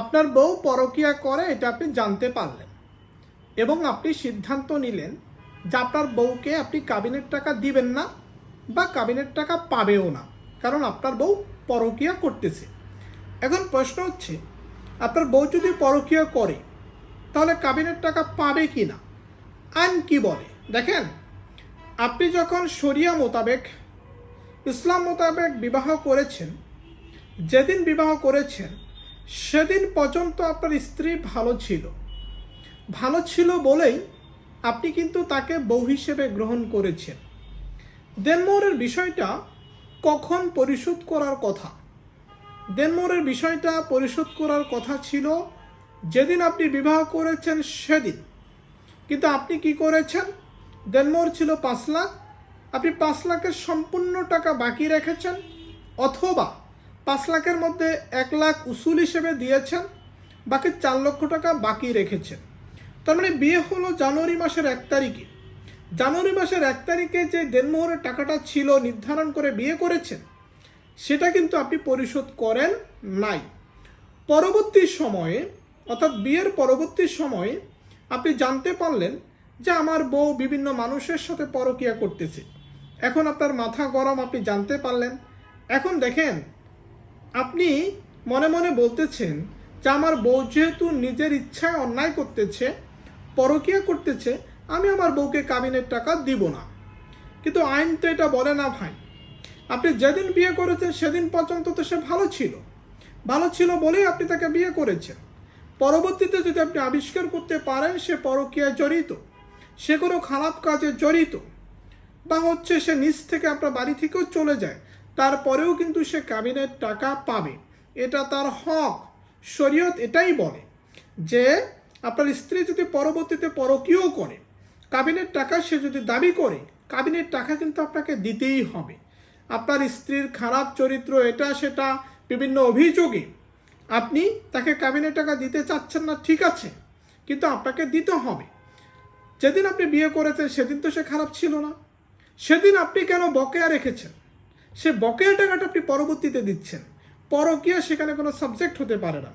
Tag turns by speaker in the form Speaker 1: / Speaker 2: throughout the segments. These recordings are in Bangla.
Speaker 1: আপনার বউ পরকিয়া করে, এটা আপনি জানতে পারলেন। এবং আপনি সিদ্ধান্ত নিলেন যে আপনার বউকে আপনি কাবিনের টাকা দিবেন না বা কাবিনের টাকা পাবেও না, কারণ আপনার বউ পরকিয়া করতেছে। এখন প্রশ্ন হচ্ছে, আপনার বউ যদি পরকিয়া করে, তাহলে কাবিনের টাকা পাবে কি না? আইন কি বলে? দেখেন, আপনি যখন শরিয়া মোতাবেক, ইসলাম মোতাবেক বিবাহ করেছেন, যেদিন বিবাহ করেছেন সেদিন পর্যন্ত আপনার স্ত্রী ভালো ছিল। ভালো ছিল বলেই আপনি কিন্তু তাকে বউ হিসেবে গ্রহণ করেছেন। দেনমোহরের বিষয়টা কখন পরিশোধ করার কথা? দেনমোহরের বিষয়টা পরিশোধ করার কথা ছিল যেদিন আপনি বিবাহ করেছেন সেদিন। কিন্তু আপনি কি করেছেন? দেনমোহর ছিল পাঁচ লাখ। আপনি পাঁচ লাখের সম্পূর্ণ টাকা বাকি রেখেছেন অথবা পাঁচ লাখের মধ্যে এক লাখ উসুল হিসেবে দিয়েছেন, বাকি চার লক্ষ টাকা বাকি রেখেছেন। তার মানে বিয়ে হলো জানুয়ারি মাসের এক তারিখে। জানুয়ারি মাসের এক তারিখে যে দেনমোহরের টাকাটা ছিল নির্ধারণ করে বিয়ে করেছেন, সেটা কিন্তু আপনি পরিশোধ করেন নাই। পরবর্তী সময়ে, অর্থাৎ বিয়ের পরবর্তী সময়ে আপনি জানতে পারলেন যে আমার বউ বিভিন্ন মানুষের সাথে পরকিয়া করতেছে। এখন আপনার মাথা গরম, আপনি জানতে পারলেন। এখন দেখেন আপনি মনে মনে বলতেছেন যে আমার বউ যেহেতু নিজের ইচ্ছায় অন্যায় করতেছে, পরকিয়া করতেছে, আমি আমার বউকে কাবিনের টাকা দিব না। কিন্তু আইন তো এটা বলে না ভাই। আপনি যেদিন বিয়ে করেছেন, সেদিন পর্যন্ত তো সে ভালো ছিল। ভালো ছিল বলেই আপনি তাকে বিয়ে করেছেন। পরবর্তীতে যদি আপনি আবিষ্কার করতে পারেন, সে পরকীয়ায় জড়িত। সে কোনো খারাপ কাজে জড়িত। বা হচ্ছে সে নিচ থেকে আপনার বাড়ি থেকেও চলে যায়। তারপরেও কিন্তু সে কাবিনের টাকা পাবে। এটা তার হক। শরীয়ত এটাই বলে যে, আপনার স্ত্রী যদি পরবর্তীতে পরকীয় করে কাবিনের টাকা সে যদি দাবি করে কাবিনের টাকা কিন্তু আপনাকে দিতেই হবে। আপনার স্ত্রীর খারাপ চরিত্র এটা সেটা বিভিন্ন অভিযোগে আপনি তাকে কাবিনের টাকা দিতে চাচ্ছেন না, ঠিক আছে, কিন্তু আপনাকে দিতে হবে। যেদিন আপনি বিয়ে করেছেন, সেদিন তো সে খারাপ ছিল না। সেদিন আপনি কেন বকেয়া রেখেছেন? সে বকেয়া টাকাটা আপনি পরবর্তীতে দিচ্ছেন। পরকীয়া সেখানে কোনো সাবজেক্ট হতে পারে না।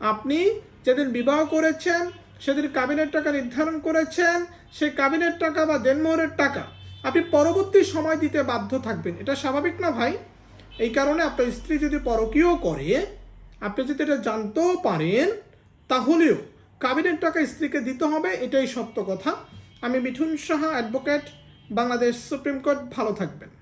Speaker 1: আপনি যেদিন বিবাহ করেছেন, সেদিন কাবিনের টাকা নির্ধারণ করেছেন, সেই কাবিনের টাকা বা দেনমোহরের টাকা আপনি পরবর্তী সময় দিতে বাধ্য থাকবেন। এটা স্বাভাবিক না ভাই? এই কারণে আপনার স্ত্রী যদি পরকীয় করে, আপনি যদি এটা জানতেও পারেন, তাহলেও কাবিনের টাকা স্ত্রীকে দিতে হবে, এটাই সত্য কথা। আমি Mithun Saha advocate Bangladesh supreme court, ভালো থাকবেন।